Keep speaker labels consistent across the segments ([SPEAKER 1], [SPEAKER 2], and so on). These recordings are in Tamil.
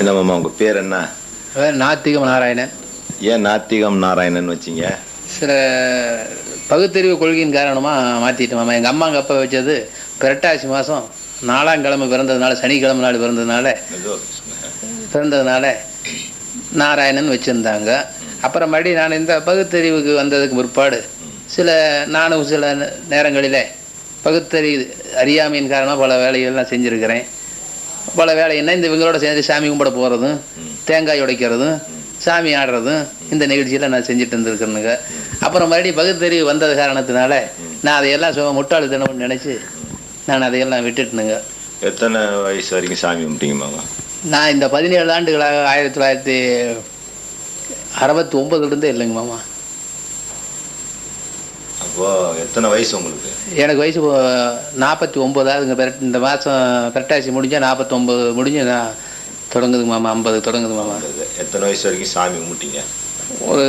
[SPEAKER 1] என்ன மாமா உங்க பேர் என்ன?
[SPEAKER 2] நாத்திகம் நாராயணன்.
[SPEAKER 1] ஏன் நாத்திகம் நாராயணன் வச்சீங்க?
[SPEAKER 2] சில பகுத்தறிவு கொள்கையின் காரணமாக மாற்றிட்டேன் மாமா. எங்கள் அம்மா எங்கள் அப்பா வச்சது புரட்டாசி மாதம் நாலாம் கிழமை பிறந்ததுனால சனிக்கிழமை நாள் பிறந்ததுனால பிறந்ததுனால நாராயணன் வச்சுருந்தாங்க. அப்புறம் மறுபடியும் நான் இந்த பகுத்தறிவுக்கு வந்ததுக்கு பிற்பாடு சில நானும் சில நேரங்களில் பகுத்தறிவு அறியாமையின் காரணமாக பல வேலைகள்லாம் செஞ்சுருக்கிறேன். பல வேலைன்னா இந்த இவங்களோட சேர்ந்து சாமி கும்பிட போகிறதும் தேங்காய் உடைக்கிறதும் சாமி ஆடுறதும் இந்த நிகழ்ச்சியில் நான் செஞ்சுட்டு இருந்திருக்கிறேனுங்க அப்புறம் மறுபடியும் பகுத்தறிவு வந்தது காரணத்தினால நான் அதையெல்லாம் சும்மா முட்டாள்தனம்னு நினச்சி நான் அதையெல்லாம் விட்டுட்டேனுங்க.
[SPEAKER 1] எத்தனை வயசு வரைக்கும் சாமி கும்பிட்டீங்க
[SPEAKER 2] நான் இந்த பதினேழு ஆண்டுகளாக ஆயிரத்தி தொள்ளாயிரத்தி அறுபத்தி ஒம்பதுலேருந்தே இல்லைங்க மாமா.
[SPEAKER 1] அப்போ எத்தனை வயசு உங்களுக்கு?
[SPEAKER 2] எனக்கு வயசு நாற்பத்தி ஒம்பதாவதுங்க இந்த மாதம் பெரட்டாசி முடிஞ்சால் நாற்பத்தொம்பது முடிஞ்சு நான் தொடங்குதுங்க மாமா ஐம்பது தொடங்குது மாமா.
[SPEAKER 1] எத்தனை வயசு வரைக்கும் சாமி கும்பிட்டீங்க?
[SPEAKER 2] ஒரு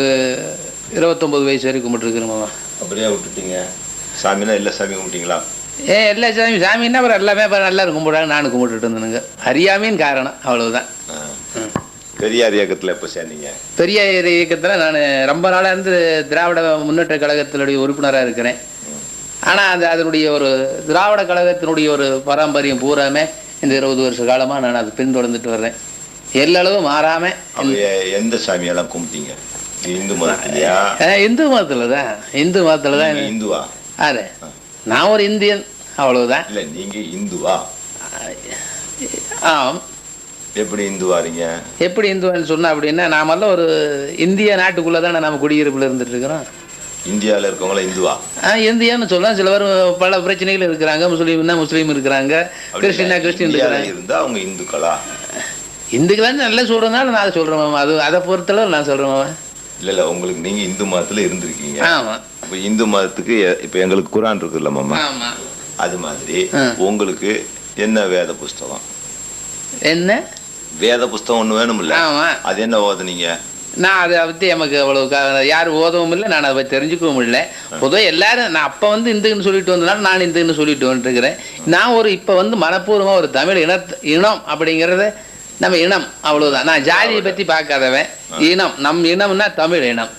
[SPEAKER 2] இருபத்தொம்பது வயசு வரைக்கும் கும்பிட்டுருக்குறேன் மாமா.
[SPEAKER 1] அப்படியே விட்டுட்டீங்க. சாமினா இல்லை சாமி கும்பிட்டீங்களா?
[SPEAKER 2] ஏ எல்லா சாமி சாமின்னா அப்புறம் எல்லாமே அப்புறம் எல்லாரும் கும்பிடுறாங்க நானும் கும்பிட்டுட்டு இருந்தேனுங்க. அறியாமையின் காரணம் அவ்வளவுதான்.
[SPEAKER 1] பெரியார் இயக்கத்தில் எப்போ சேர்ந்தீங்க?
[SPEAKER 2] பெரியார் இயக்கத்தில் நான் ரொம்ப நாளாக இருந்து திராவிட முன்னேற்ற கழகத்தினுடைய உறுப்பினராக இருக்கிறேன். ஆனால் அந்த அதனுடைய ஒரு திராவிட கழகத்தினுடைய ஒரு பாரம்பரியம் பூராமே இந்த இருபது வருஷ காலமாக நான் அதை பின்தொடர்ந்துட்டு வர்றேன். எல்லளவும் மாறாமல்
[SPEAKER 1] எந்த சாமியெல்லாம் கும்பிட்டீங்க? இந்து மதத்திலையா?
[SPEAKER 2] இந்து மதத்தில் தான் இந்து மதத்தில் தான்
[SPEAKER 1] இந்துவா?
[SPEAKER 2] ஆறு. நான் ஒரு இந்தியன் அவ்வளவுதான்
[SPEAKER 1] இல்லை நீங்க இந்துவா?
[SPEAKER 2] ஆம்.
[SPEAKER 1] எப்படி இந்துவாரீங்க
[SPEAKER 2] எப்படி இந்துன்னு சொன்னா அப்படின்னா நாமெல்லாம் ஒரு இந்திய நாட்டுக்குள்ளே தானே நம்ம குடியிருப்பில் இருந்துட்டு இருக்கிறோம்.
[SPEAKER 1] இந்தியாவில் இருக்கவங்கள இந்துவா?
[SPEAKER 2] இந்தியான்னு சொல்லலாம் சில பேர் பல பிரச்சனைகள் இருக்கிறாங்க. முஸ்லீம்னா முஸ்லீம் இருக்கிறாங்க. கிறிஸ்டினா கிறிஸ்டின்
[SPEAKER 1] இந்தியாவில்
[SPEAKER 2] இருக்கிறாங்க.
[SPEAKER 1] இருந்தா அவங்க இந்துக்களா?
[SPEAKER 2] இந்துக்களான்னு நல்லா சொல்கிறதுனால நான் அதை சொல்கிறேன் மாமா. அது அதை பொறுத்தளவு நான் சொல்கிறேன் மாமா.
[SPEAKER 1] இல்ல இல்ல உங்களுக்கு நீங்க இந்து மதத்துல இருந்திருக்கீங்க.
[SPEAKER 2] ஆமாம்
[SPEAKER 1] இப்ப இந்து மதத்துக்கு இப்ப எங்களுக்கு குரான் இருக்குல்ல மாமா?
[SPEAKER 2] ஆமாம்
[SPEAKER 1] அது மாதிரி. உங்களுக்கு என்ன வேத புஸ்தகம்?
[SPEAKER 2] என்ன?
[SPEAKER 1] வேத புஸ்தகம் ஒண்ணு வேணும்ல. அது என்ன ஓதுனீங்க?
[SPEAKER 2] நான் அதை பற்றி நமக்கு அவ்வளோ க- யார் ஓதவும் இல்லை நான் அதை தெரிஞ்சுக்கவும் இல்லை. பொதுவாக எல்லாரும் நான் அப்போ வந்து இந்துன்னு சொல்லிட்டு வந்தனால நான் இந்துன்னு சொல்லிட்டு வந்துட்டுருக்கிறேன். நான் ஒரு இப்போ வந்து மனப்பூர்வமாக ஒரு தமிழ் இன இனம் அப்படிங்கிறத நம்ம இனம் அவ்வளவுதான். நான் ஜாதியை பற்றி பார்க்காதவன். இனம் நம் இனம்னா தமிழ் இனம்.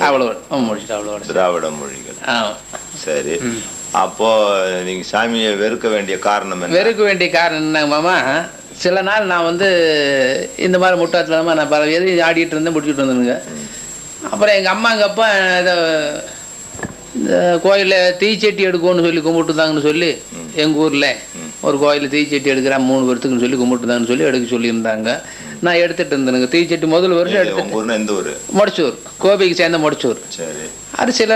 [SPEAKER 2] அவ்வளோ முடிச்சுட்டு அவ்வளோ
[SPEAKER 1] திராவிட மொழிகள். சரி. அப்போ நீங்க சாமியை வெறுக்க வேண்டிய காரணம்
[SPEAKER 2] வெறுக்க வேண்டிய காரணம் என்ன மாமா? சில நாள் நான் வந்து இந்த மாதிரி முட்டாத்தனமாக நான் பல எதையும் ஆடிட்டு இருந்தேன் முடிச்சுட்டு வந்தேனுங்க. அப்புறம் எங்கள் அம்மா எங்கள் அப்பா இதை இந்த கோயிலில் தீச்சட்டி எடுக்கணும்னு சொல்லி கும்பிட்டுதாங்கன்னு சொல்லி எங்கள் ஊரில் ஒரு கோயிலில் தீச்சட்டி எடுக்கிறேன் மூணு வருஷத்துக்குன்னு சொல்லி கும்பிட்டுதாங்கன்னு சொல்லி எடுக்க சொல்லியிருந்தாங்க. நான் எடுத்துட்டு இருந்தேனுங்க. தீச்சட்டி முதல் வருஷம் எடுத்து
[SPEAKER 1] எந்த ஊரு?
[SPEAKER 2] முடிச்சூர் கோபிக்கு சேர்ந்த முடிச்சூர்.
[SPEAKER 1] சரி.
[SPEAKER 2] அது சில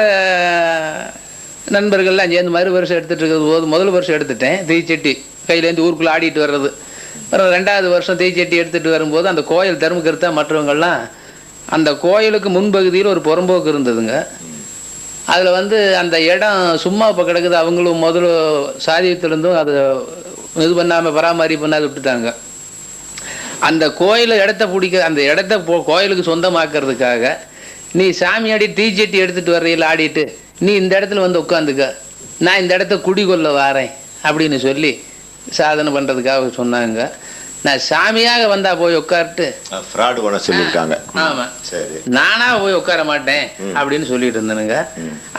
[SPEAKER 2] நண்பர்கள்லாம் சேர்ந்து மறு வருஷம் எடுத்துட்டு இருக்கிறது போது முதல் வருஷம் எடுத்துட்டேன். தீச்சட்டி கையிலேருந்து ஊருக்குள்ளே ஆடிட்டு வர்றது. அப்புறம் ரெண்டாவது வருஷம் தீச்சட்டி எடுத்துகிட்டு வரும்போது அந்த கோயில் தர்மகர்த்தா மற்றவங்கள்லாம் அந்த கோயிலுக்கு முன்பகுதியில் ஒரு புறம்போக்கு இருந்ததுங்க. அதில் வந்து அந்த இடம் சும்மா இப்போ கிடக்குது அவங்களும் முதல்ல சாதியத்திலிருந்தும் அதை இது பண்ணாமல் பராமரிப்பு பண்ணாது விட்டுட்டாங்க. அந்த கோயில் இடத்த பிடிக்க அந்த இடத்த போ கோயிலுக்கு சொந்தமாக்குறதுக்காக நீ சாமி ஆடி தீச்சட்டி எடுத்துட்டு வர்றீல ஆடிட்டு நீ இந்த இடத்துல வந்து உட்காந்துக்க. நான் இந்த இடத்த குடிகொள்ள வாரேன் அப்படின்னு சொல்லி சாதனை பண்ணுறதுக்காக சொன்னாங்க. நான் சாமியாக வந்தால் போய் உட்கார்ட்டு.
[SPEAKER 1] ஃப்ராடு பண்ண சொல்லியிருக்காங்க.
[SPEAKER 2] ஆமாம்
[SPEAKER 1] சரி.
[SPEAKER 2] நானா போய் உட்கார மாட்டேன் அப்படின்னு சொல்லிட்டு இருந்தேனுங்க.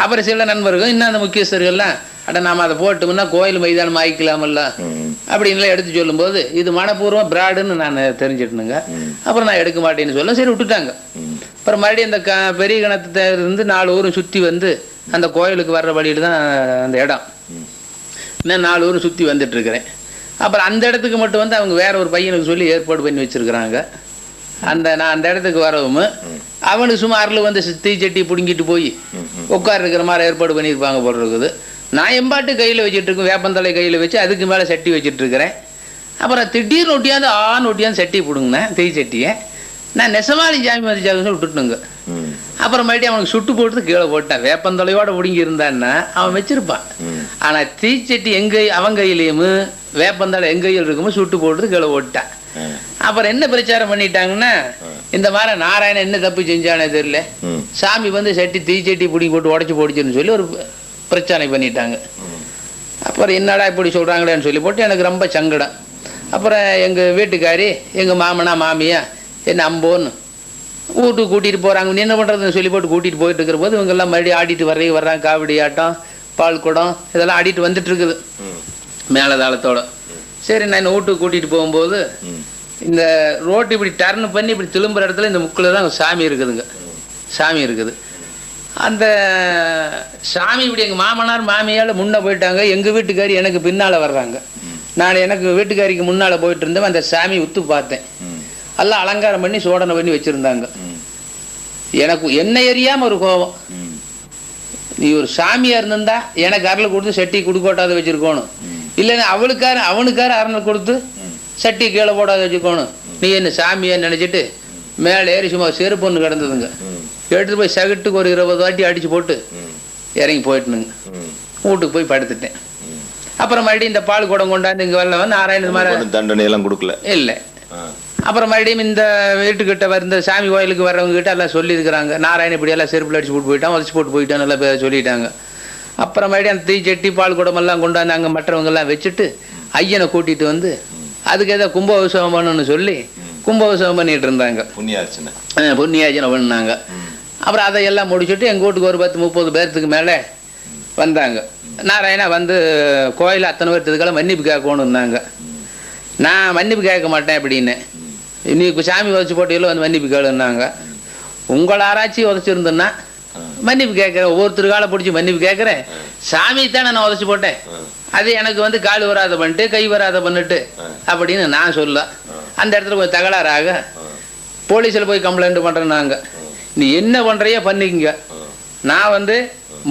[SPEAKER 2] அப்புறம் சில நண்பர்கள் இன்னும் அந்த முக்கியஸ்தர்கள்லாம் அட நாம அதை போட்டோம்னா கோயில் மைதானம் ஆயிக்கலாமல்ல. அப்படின்லாம் எடுத்து சொல்லும்போது இது மனப்பூர்வம் பிராடுன்னு நான் தெரிஞ்சிட்டேனுங்க. அப்புறம் நான் எடுக்க மாட்டேன்னு சொல்ல சரி விட்டுட்டாங்க. அப்புறம் மறுபடியும் அந்த க பெரிய கிணத்துல இருந்து நாலு ஊரும் சுற்றி வந்து அந்த கோயிலுக்கு வர்ற வழியில் தான் அந்த இடம். நான் நாலு ஊரும் சுற்றி வந்துட்டு இருக்கிறேன் அப்புறம் அந்த இடத்துக்கு மட்டும் வந்து அவங்க வேற ஒரு பையனுக்கு சொல்லி ஏற்பாடு பண்ணி வச்சிருக்கிறாங்க. அந்த நான் அந்த இடத்துக்கு வரவும் அவனுக்கு சும்மா அருள் வந்து தீச்சட்டி பிடுங்கிட்டு போய் உட்கார இருக்கிற மாதிரி ஏற்பாடு பண்ணியிருப்பாங்க போல இருக்குது. நான் எம்பாட்டு கையில் வச்சுட்டு இருக்கேன் வேப்பந்தலை கையில் வச்சு அதுக்கு மேலே சட்டி வச்சுட்டு இருக்கிறேன் அப்புறம் திடீர்னு ஒட்டியாந்து ஆன்னு ஒட்டியாந்து சட்டி பிடுங்கினேன் தீச்சட்டியை நான் நெசமாளி ஜாமி மதி ஜாமி விட்டுட்டுனுங்க. அப்புறம் மறுபடியும் அவனுக்கு சுட்டு போட்டு கீழே போட்டான். வேப்பந்தலையோட பிடுங்கி இருந்தான்னா அவன் வச்சிருப்பான்.
[SPEAKER 1] ம்.
[SPEAKER 2] ஆனா தீச்சட்டி எங்க அவன் கையிலையும் வேப்பந்தலை எங்க கையில் இருக்குமோ சுட்டு போட்டு கீழே போட்டான். அப்புறம் என்ன பிரச்சாரம் பண்ணிட்டாங்கன்னா இந்த மாதிரி நாராயணன் என்ன தப்பு செஞ்சானே தெரியல. சாமி வந்து சட்டி தீச்சட்டி பிடிங்கி போட்டு உடச்சி போடுச்சுன்னு சொல்லி ஒரு பிரச்சனை பண்ணிட்டாங்க. அப்புறம் என்னடா இப்படி சொல்கிறாங்களேன்னு சொல்லி போட்டு எனக்கு ரொம்ப சங்கடம். அப்புறம் எங்கள் வீட்டுக்காரி எங்கள் மாமனா மாமியா என்ன அம்போன்னு வீட்டுக்கு கூட்டிகிட்டு போகிறாங்க என்ன பண்ணுறதுன்னு சொல்லி போட்டு கூட்டிகிட்டு போயிட்டு இருக்கிற போது இவங்கெல்லாம் மறுபடியும் ஆடிட்டு வர்றீங்க வர்றாங்க. காவடி ஆட்டம் பால் குடம் இதெல்லாம் ஆடிட்டு வந்துட்டு இருக்குது. மேலதாளத்தோட. சரி நான் என்ன வீட்டுக்கு கூட்டிகிட்டு போகும்போது. இந்த ரோட்டு இப்படி டர்ன் பண்ணி இப்படி திரும்புற இடத்துல இந்த முக்கில் தான் சாமி இருக்குதுங்க. சாமி இருக்குது. அந்த சாமி இப்படி எங்கள் மாமனார் மாமியால் முன்ன போயிட்டாங்க. எங்கள் வீட்டுக்காரி எனக்கு பின்னால் வர்றாங்க. நான் எனக்கு வீட்டுக்காரிக்கு முன்னால் போயிட்டு இருந்தேன் அந்த சாமி உத்து பார்த்தேன். எல்லாம் அலங்காரம் பண்ணி சோடனை பண்ணி வச்சுருந்தாங்க. எனக்கு என்ன எரியாமல் ஒரு கோபம். நீ ஒரு சாமியாக இருந்திருந்தா எனக்கு அருள் கொடுத்து சட்டி குடுக்கோட்டாத வச்சுருக்கணும். இல்லைன்னா அவளுக்கார அவனுக்கார அரணை கொடுத்து. சட்டி கீழே போடாத வச்சுக்கோணும் நீ என்ன சாமியை நினச்சிட்டு மேலே ஏறி சும்மா செருப்பு ஒன்று கிடந்ததுங்க
[SPEAKER 1] ம்.
[SPEAKER 2] எடுத்துட்டு போய் சகட்டுக்கு ஒரு இருபது வாட்டி அடிச்சு போட்டு. இறங்கி போயிட்டுனுங்க. வீட்டுக்கு போய் படுத்துட்டேன். அப்புறம் மறுபடியும் இந்த பால் குடம் கொண்டாந்து இங்கே வரல வந்து நாராயண
[SPEAKER 1] தண்டனை எல்லாம் கொடுக்கல
[SPEAKER 2] இல்லை. அப்புறம் மறுபடியும் இந்த வீட்டுக்கிட்ட இந்த சாமி கோயிலுக்கு வர்றவங்க கிட்ட எல்லாம் சொல்லியிருக்கிறாங்க. நாராயண இப்படி எல்லாம் செருப்பில் அடிச்சு போட்டு போயிட்டான் உதச்சு போட்டு போயிட்டான் நல்லா சொல்லிட்டாங்க. அப்புறம் மறுபடியும் அந்த தீச்சட்டி பால் குடம் எல்லாம் கொண்டாந்து அங்கே மற்றவங்க எல்லாம் வச்சுட்டு ஐயனை கூட்டிட்டு வந்து அதுக்கு ஏதோ கும்பாபிஷேகம் பண்ணணும்னு சொல்லி கும்பாபிஷேகம் பண்ணிட்டு இருந்தாங்க.
[SPEAKER 1] புண்ணியார்ச்சனை
[SPEAKER 2] புண்ணியாஜனை பண்ணாங்க அப்புறம் அதையெல்லாம் முடிச்சுட்டு எங்கள் வீட்டுக்கு ஒரு பத்து முப்பது பேர்த்துக்கு மேலே வந்தாங்க. நாராயணா வந்து கோயில் அத்தனை பேர்த்துக்கெல்லாம் மன்னிப்பு கேட்கணுன்னாங்க நான் மன்னிப்பு கேட்க மாட்டேன் அப்படின்னு. நீ சாமி உதச்சி போட்டியில் வந்து மன்னிப்பு கேளுன்னாங்க. உங்களை ஆராய்ச்சி உதச்சிருந்தேன்னா மன்னிப்பு கேட்குறேன். ஒவ்வொருத்தர் காலை பிடிச்சி மன்னிப்பு கேட்குறேன். சாமி தானே நான் உதச்சி போட்டேன். அது எனக்கு வந்து கால் வராத பண்ணிட்டு கை வராத பண்ணிட்டு அப்படின்னு நான் சொல்ல. அந்த இடத்துல கொஞ்சம் தகராறாக போலீஸில் போய் கம்ப்ளைண்ட் பண்ணுறேன் நாங்கள் நீ என்ன பண்ணுறையோ பண்ணிக்கங்க. நான் வந்து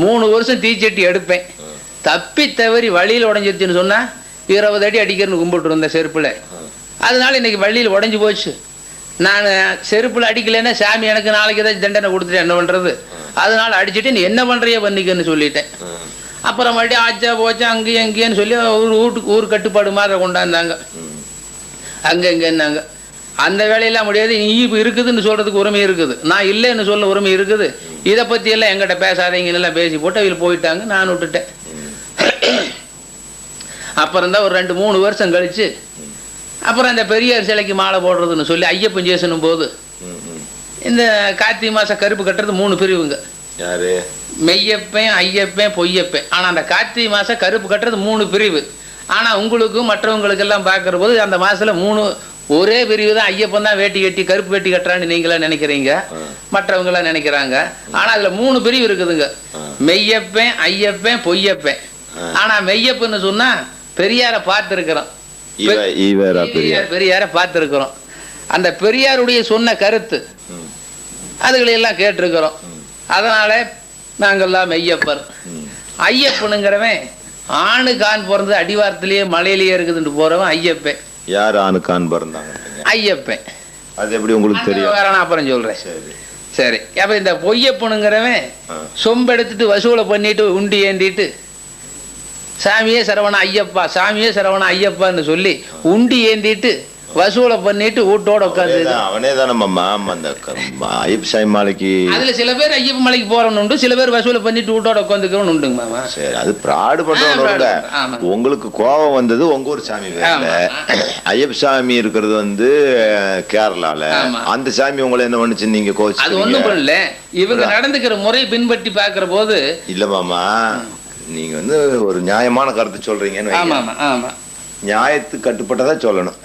[SPEAKER 2] மூணு வருஷம் தீச்சட்டி எடுப்பேன். தப்பி தவறி வழியில் உடஞ்சிருச்சுன்னு சொன்னால் இருபது அடி அடிக்கிறேன்னு கும்பிட்டு இருந்தேன் செருப்பில். அதனால இன்னைக்கு வழியில் உடஞ்சி போச்சு. நான் செருப்பில் அடிக்கலைன்னா சாமி எனக்கு நாளைக்கு ஏதாச்சும் தண்டனை கொடுத்துட்டு என்ன பண்ணுறது அதனால அடிச்சுட்டு நீ என்ன பண்ணுறியோ பண்ணிக்கன்னு சொல்லிட்டேன். அப்புறம் மறுபடியும் ஆச்சா போச்சா அங்கேயும் அங்கேயும் சொல்லி ஊர் வீட்டுக்கு ஊர் கட்டுப்பாடு மாதிரி கொண்டாந்தாங்க. அங்கே இங்கேன்னாங்க. அந்த வேலையெல்லாம் முடியாது நீ இப்போ இருக்குதுன்னு சொல்கிறதுக்கு உரிமை இருக்குது. நான் இல்லைன்னு சொல்ல உரிமை இருக்குது. இதை பற்றியெல்லாம் எங்கிட்ட பேசாதீங்கன்னு எல்லாம் பேசி போட்டு அவங்க போயிட்டாங்க நான் விட்டுட்டேன். அப்புறம் தான் ஒரு ரெண்டு மூணு வருஷம் கழிச்சு அப்புறம் அந்த பெரியார் சிலைக்கு மாலை போடுறதுன்னு சொல்லி ஐயப்பன் சேசனும் போது. இந்த கார்த்திகை மாதம் கருப்பு கட்டுறது மூணு பிரிவுங்க.
[SPEAKER 1] யாரு?
[SPEAKER 2] மெய்யப்பன் ஐயப்பன் பொய்யப்பன். ஆனால் அந்த கார்த்திகை மாதம் கருப்பு கட்டுறது மூணு பிரிவு. ஆனால் உங்களுக்கும் மற்றவங்களுக்கெல்லாம் பார்க்குற போது அந்த மாதத்தில் மூணு ஒரே பிரிவு தான் ஐயப்பன் தான் வேட்டி கட்டி கருப்பு வேட்டி கட்டுறான்னு நீங்களாம் நினைக்கிறீங்க? மற்றவங்களாம் நினைக்கிறாங்க? ஆனால் அதில் மூணு பிரிவு இருக்குதுங்க. மெய்யப்பன் ஐயப்பன் பொய்யப்பன். ஆனால் மெய்யப்பன்னு சொன்னால் பெரியாரை பார்த்துருக்குறோம்.
[SPEAKER 1] பெரியார்.
[SPEAKER 2] பார்த்துருக்குறோம். அந்த பெரியாருடைய சொன்ன கருத்து.
[SPEAKER 1] ம்.
[SPEAKER 2] அதுகளை எல்லாம் கேட்டிருக்கிறோம் அதனால நாங்கெல்லாம் மெய்யப்பர்
[SPEAKER 1] ம்.
[SPEAKER 2] ஐயப்பனுங்கிறவன் ஆணு கான் பிறந்து அடிவாரத்திலேயே மலையிலேயே இருக்குதுன்னு போறவன் ஐயப்பன்
[SPEAKER 1] யார் ஆணுக்கான் பிறந்தாங்க
[SPEAKER 2] ஐயப்பன்
[SPEAKER 1] அது எப்படி உங்களுக்கு தெரியும்?
[SPEAKER 2] விவரம் நான் அப்புறம் சொல்றேன்.
[SPEAKER 1] சரி.
[SPEAKER 2] சரி. அப்ப இந்த பொய்யப்பனுங்கிறவன். சொம்பெடுத்துட்டு வசூலை பண்ணிட்டு உண்டி ஏந்திட்டு சாமியே சரவண ஐயப்பா சாமியே சரவண ஐயப்பான்னு சொல்லி உண்டி ஏந்திட்டு வசூலை பண்ணிட்டு வீட்டோட உட்காந்து
[SPEAKER 1] அவனே தானே அந்த ஐயப்ப சாமி மாலைக்கு.
[SPEAKER 2] அதுல சில பேர் ஐயப்ப மலைக்கு போறவன் உண்டு சில பேர் வசூலை பண்ணிட்டு வீட்டோட உட்காந்துக்கிறவன் உண்டுங்க மாமா.
[SPEAKER 1] சரி அது பிராடு பண்றவங்க. உங்களுக்கு கோபம் வந்தது உங்க ஊர் சாமி. ஐயப்ப சாமி இருக்கிறது வந்து கேரளால. அந்த சாமி உங்களை என்ன பண்ணுச்சு? நீங்க
[SPEAKER 2] அது ஒண்ணும்
[SPEAKER 1] கோச்சு
[SPEAKER 2] பண்ணல. இவங்க நடந்துக்கிற முறை பின்பற்றி பாக்குற போது
[SPEAKER 1] இல்ல மாமா. நீங்க வந்து ஒரு நியாயமான கருத்து சொல்றீங்கன்னு
[SPEAKER 2] ஆமா
[SPEAKER 1] வைங்க.
[SPEAKER 2] ஆமா ஆமா
[SPEAKER 1] நியாயத்துக்கு கட்டுப்பட்டதா சொல்லணும்.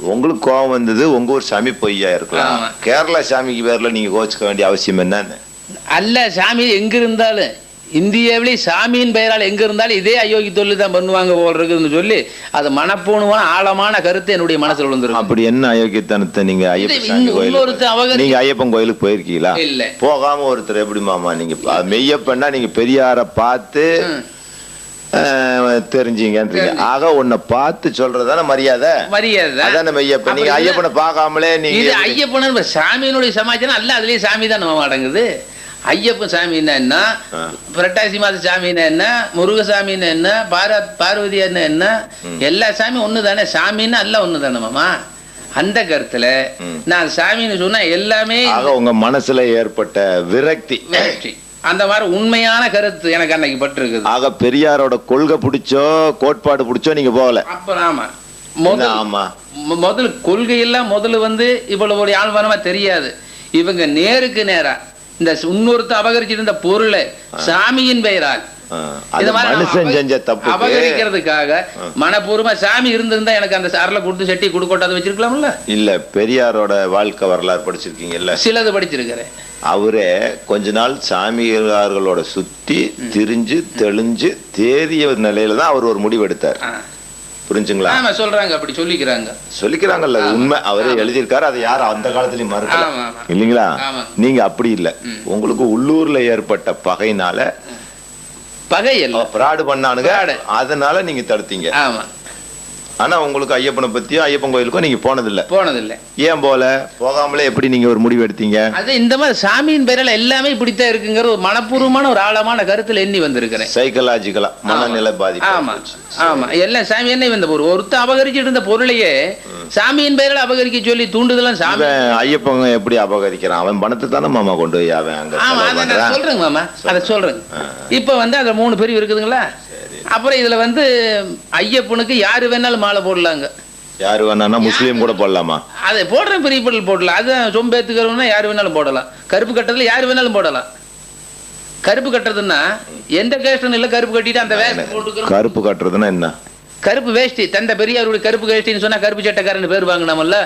[SPEAKER 1] உங்களுக்கு கோபம் வந்தது உங்க ஊர் சாமி பொய்யா இருக்கலாம். கேரளா சாமிக்கு பேர்ல நீங்க கோச்சுக்க வேண்டிய அவசியம் என்னன்னு?
[SPEAKER 2] அல்ல சாமி எங்க இருந்தாலும். இந்தியாவிலே சாமியின் பெயரால் எங்க இருந்தாலும் இதே அயோக்கி தொழில் தான் பண்ணுவாங்க போல் இருக்குதுன்னு சொல்லி அது மனப்பூணுவான ஆழமான கருத்து என்னுடைய மனசுல விழுந்துருக்கு.
[SPEAKER 1] அப்படி என்ன அயோக்கியத்தனத்தை நீங்க ஐயப்ப
[SPEAKER 2] இது
[SPEAKER 1] சாமி
[SPEAKER 2] இன்னொருத்தன் அவங்க-
[SPEAKER 1] கோயிலுக்கு நீங்க ஐயப்பன் கோயிலுக்கு போயிருக்கீங்களா?
[SPEAKER 2] இல்ல.
[SPEAKER 1] போகாம ஒருத்தர் எப்படி மாமா நீங்க மெய்யப்பன்னா நீங்க பெரியார பார்த்து தெரிஞ்சீங்கன்றீங்க. ஆக உன்னை பார்த்து சொல்றதான மரியாதை?
[SPEAKER 2] மரியாதை.
[SPEAKER 1] அதான மெய்யப்பன். நீங்க ஐயப்பனை பார்க்காமலே நீங்க
[SPEAKER 2] ஐயப்பன் சாமியினுடைய சமாச்சாரம் அல்ல அதுலயே சாமி தான் அடங்குது. ஐயப்பன் சாமின்னா என்ன. புரட்டாசி மாத சாமின்னா என்ன? முருகசாமின்னா என்ன? பார பார்வதியான்னு என்ன? எல்லா சாமியும் ஒண்ணு தானே சாமின்னா அல்ல ஒண்ணு தானே மாமா? அந்த கருத்துல. நான் சாமின்னு சொன்னா எல்லாமே
[SPEAKER 1] உங்க மனசுல ஏற்பட்ட விரக்தி.
[SPEAKER 2] அந்த மாதிரி உண்மையான கருத்து எனக்கு அன்னைக்கு பட்டிருக்குது.
[SPEAKER 1] ஆக பெரியாரோட கொள்கை பிடிச்சோ கோட்பாடு பிடிச்சோ நீங்க போகல?
[SPEAKER 2] அப்புறம் ஆமா. முதல்
[SPEAKER 1] ஆமா?
[SPEAKER 2] முதல் கொள்கையெல்லாம் முதல்ல வந்து இவ்வளவு ஆழ்வானமா தெரியாது. இவங்க நேருக்கு நேரா இந்த இன்னொருத்த அபகரிச்சிருந்த பொருளை சாமியின் பெயரால். அபகரிக்கிறதுக்காக மனப்பூர்வமா சாமி இருந்திருந்தா எனக்கு அந்த அருளை கொடுத்து செட்டி கொடுக்கொட்டாது வச்சிருக்கலாம்ல?
[SPEAKER 1] இல்ல பெரியாரோட வாழ்க்கை வரலாறு படிச்சிருக்கீங்கல்ல?
[SPEAKER 2] சிலது படிச்சிருக்கிறேன்.
[SPEAKER 1] அவரே கொஞ்ச நாள் சாமியார்களோட சுத்தி திரிஞ்சு தெளிஞ்சு தேறிய நிலையில தான் அவர் ஒரு முடிவு எடுத்தார்.
[SPEAKER 2] ஆ.
[SPEAKER 1] புரிஞ்சுங்களா?
[SPEAKER 2] ஆமா சொல்றாங்க அப்படி சொல்லிக்கிறாங்க.
[SPEAKER 1] சொல்லிக்கிறாங்கல்ல உண்மை. அவரே எழுதியிருக்காரு அதை யாரும் அந்த காலத்துலயும் மறுக்கல. இல்லைங்களா. நீங்க அப்படி இல்ல. உங்களுக்கு உள்ளூர்ல ஏற்பட்ட பகைனால
[SPEAKER 2] பகை அல்ல.
[SPEAKER 1] பிராடு பண்ணானுங்க. அதனால நீங்க தடுத்தீங்க.
[SPEAKER 2] ஆமா.
[SPEAKER 1] ஆனா உங்களுக்கு ஐயப்பனை பத்தியும் ஐயப்பன் கோயிலுக்கும் நீங்க போனதில்ல.
[SPEAKER 2] போனதில்லை.
[SPEAKER 1] ஏன் போல? போகாமலே எப்படி நீங்க ஒரு முடிவு எடுத்தீங்க?
[SPEAKER 2] அது இந்த மாதிரி சாமியின் பேரில் எல்லாமே இப்படித்தான் இருக்குங்கிற ஒரு மனப்பூர்வமான ஒரு ஆழமான கருத்துல எண்ணி வந்திருக்கிறேன்.
[SPEAKER 1] சைக்கலாஜிக்கலா மனநிலை பாதிப்பு
[SPEAKER 2] ஆமா. ஆமா. எல்லாம் சாமி என்ன வந்த பொருள். ஒருத்தன் அபகரிச்சுட்டு இருந்த பொருளையே சாமியின் பெயரில் அபகரிக்க சொல்லி தூண்டுதெல்லாம் சாமி.
[SPEAKER 1] ஐயப்பன் எப்படி அபகரிக்கிறான்? அவன் பணத்தை தானே மாமா கொண்டு போய் அவன் அங்க
[SPEAKER 2] அதை நான் மாமா. அதை சொல்றேங்க. இப்ப வந்து அதுல மூணு பிரிவு இருக்குதுங்களா? அப்புறம் இதுல வந்து ஐயப்பனுக்கு யாரு வேணாலும் மாலை போடலாங்க.
[SPEAKER 1] யாரு வேணான்னா முஸ்லீம் கூட போடலாமா?
[SPEAKER 2] அதை போடுற பெரிய பொருள் போடலாம். அது சொம்பேத்துக்கிறவனா யாரு வேணாலும் போடலாம். கருப்பு கட்டுறதுல யாரு வேணாலும் போடலாம். கருப்பு கட்டுறதுன்னா எந்த கேஸ்டன் இல்ல கருப்பு கட்டிட்டு அந்த போட்டுக்கிறோம்.
[SPEAKER 1] கருப்பு கட்டுறதுன்னா என்ன?
[SPEAKER 2] கருப்பு வேஷ்டி. தந்த பெரியாருடைய கருப்பு வேஷ்டின்னு சொன்னா கருப்பு சட்டைக்காரன் பேர் வாங்கினாமல்ல